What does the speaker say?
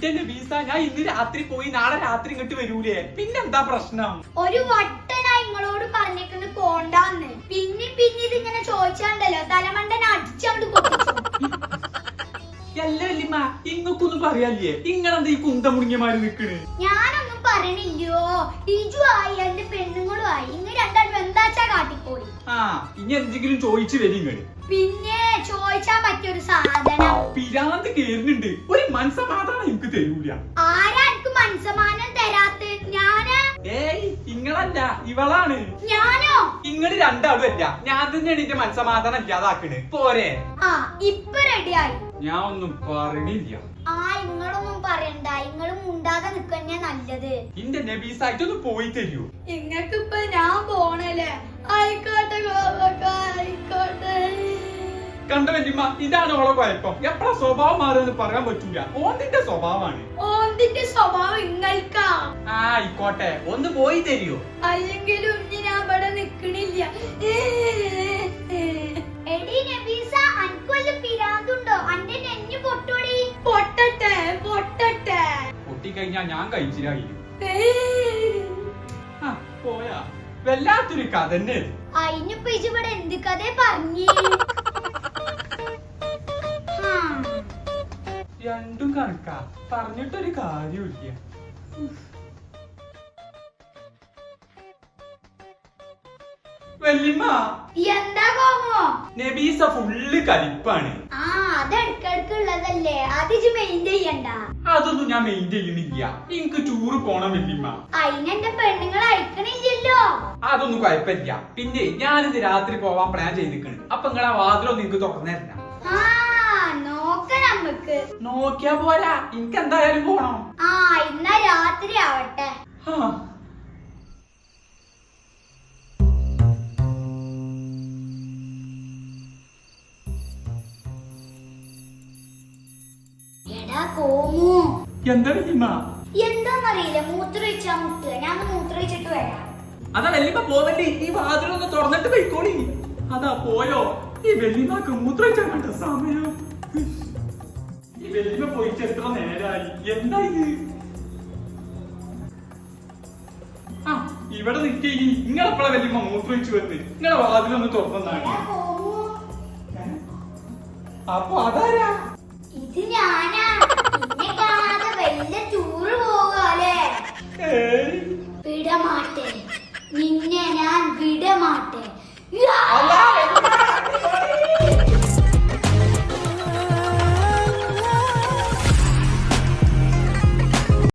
ഇന്റെ നബീസ ഞാൻ ഇന്ന് രാത്രി പോയി നാളെ രാത്രി ഇങ്ങോട്ട് വരൂലേ? പിന്നെന്താ പ്രശ്നം? ഒരു വട്ടനാ നിങ്ങളോട് പറഞ്ഞേക്കുന്ന പോണ്ടാന്ന് പിന്നെ പിന്നെ ഇതിങ്ങനെ ചോദിച്ചാണ്ടല്ലോ തലമണ്ടൻ അടിച്ചോണ്ട് അല്ല വല്യമ്മ ഇങ്ങക്കൊന്നും പറയാല്ലേ ഇങ്ങളെന്താ ഈ കുന്ത മുടിഞ്ഞമാര് നിക്കണ്? ഞാനൊന്നും പറയണില്ലയോ. ഇജു ആയി എന്റെ പെണ്ണുങ്ങളും ആയി. ഇങ്ങ് രണ്ടാളും എന്താച്ചാ കാട്ടിപ്പോയി? ആ ഇനി എന്തെങ്കിലും ചോദിച്ചു വരും ഇങ്ങൾ പിന്നെ ചോദിച്ചാൻ പറ്റിയൊരു സാധനം. പിരാന്ത് കേറുന്നുണ്ട്. ഒരു മനസ്സമാധാനം എനിക്ക് തരൂല. ആരാ എനിക്ക് മനസ്സമാനം തരാത്ത ഞാനാ? ഏയ് ഇങ്ങളല്ല ഇവളാണ്. ഞാനോ? ഇങ്ങൾ രണ്ടാളും അല്ല ഞാൻ തന്നെയാണ് എന്റെ മനസ്സമാധാനം ഇല്ലാതാക്കണ്. പോരെ. ആ ഇപ്പൊ റെഡിയായി ഞാൻ ഒന്നും പറഞ്ഞില്ല ആ ഇങ്ങളൊന്നും പറയണ്ട. ഇങ്ങളും മുണ്ടാതെ നിക്കന്നെ നല്ലത്. ഇന്റെ നബീസായിട്ടൊന്ന് പോയി തരൂ. ഇങ്ങക്ക് ഇപ്പൊ ഞാൻ പോണല്ലേ? ആയിക്കോട്ടെ. കണ്ട വല്യമ്മ ഇതാണ് ഓളെ കുഴപ്പം. എപ്പോഴാ സ്വഭാവം മാറുമെന്ന് പറയാൻ പറ്റൂല. ഓന്തിന്റെ സ്വഭാവമാണ്. ഓന്തിന്റെ സ്വഭാവം ഇങ്ങൾക്കാ? ആ ആയിക്കോട്ടെ. ഒന്ന് പോയി തരുമോ അല്ലെങ്കിലും ഇനി ഞാൻ ഇവിടെ നിക്കണില്ല. എടി നബീസ പിരാന്തുണ്ടോ? അന്റെ നെഞ്ഞു പൊട്ടോടി. പൊട്ടട്ടെ പൊട്ടട്ടെ. പൊട്ടിക്കഴിഞ്ഞാ ഞാൻ കഴിച്ചില്ലായി ആ പോയാ. വല്ലാത്തൊരു കഥ തന്നെ ഇജ് ഇവിടെ എന്ത് കഥ പറഞ്ഞേ? രണ്ടും കണക്കാ. പറഞ്ഞിട്ടൊരു കാര്യമില്ല വല്യമ്മ എന്താ കോമോ? നബീസ ഫുള്ള് കലിപ്പാണ്. ആ അത് അത് മെയിൻ ചെയ്യണ്ട. അതൊന്നും ഞാൻ ചെയ്യുന്നില്ല. എനിക്ക് ടൂറ് പോണം വല്യമ്മ. അതിനെന്റെ പെണ്ണുങ്ങൾ അയക്കണില്ലല്ലോ. അതൊന്നും കുഴപ്പമില്ല. പിന്നെ ഞാനിന്ന് രാത്രി പോവാൻ പ്ലാൻ ചെയ്തിക്കണ്. അപ്പൊ നിങ്ങളെ വാതിലോ നിങ്ങക്ക് തുറന്നേരണ്ട ആ നോക്കിയാ പോരാ. എനിക്ക് എന്തായാലും പോണം. ആ ഇന്ന രാത്രി ആവട്ടെ. ആ. എടാ കോമു. എന്താ വല്യമ്മ എന്താന്നറിയില്ല മൂത്രമൊഴിച്ചാ മുട്ടുക ഞാൻ മൂത്രമൊഴിച്ചിട്ട് വരാം. അതാ വല്യമ്മ പോവല്ലേ ഈ വാതിലൊന്ന് തുറന്നിട്ട് പോയിക്കോളി. അതാ പോയോ? ഈ വെള്ളിമാക്ക് മൂത്രമൊഴിച്ചാൽ സമയം. ഈ വല്യമ്മ പോയിട്ട് എത്ര നേരായി എന്താ ഇത് ആ ഇവിടെ നിൽക്കി നിങ്ങളെപ്പോഴാ വല്യമ്മ മൂത്രമൊഴിച്ചു വന്ന് നിങ്ങളെ വാതിലൊന്ന് തുറന്നാണ് അപ്പൊ അതാരാ ഇത് ഞാനാ. കാണാതെ ടൂറ് പോകാലേ. വിടമാട്ടെ നിന്നെ ഞാൻ വിടമാട്ടെ.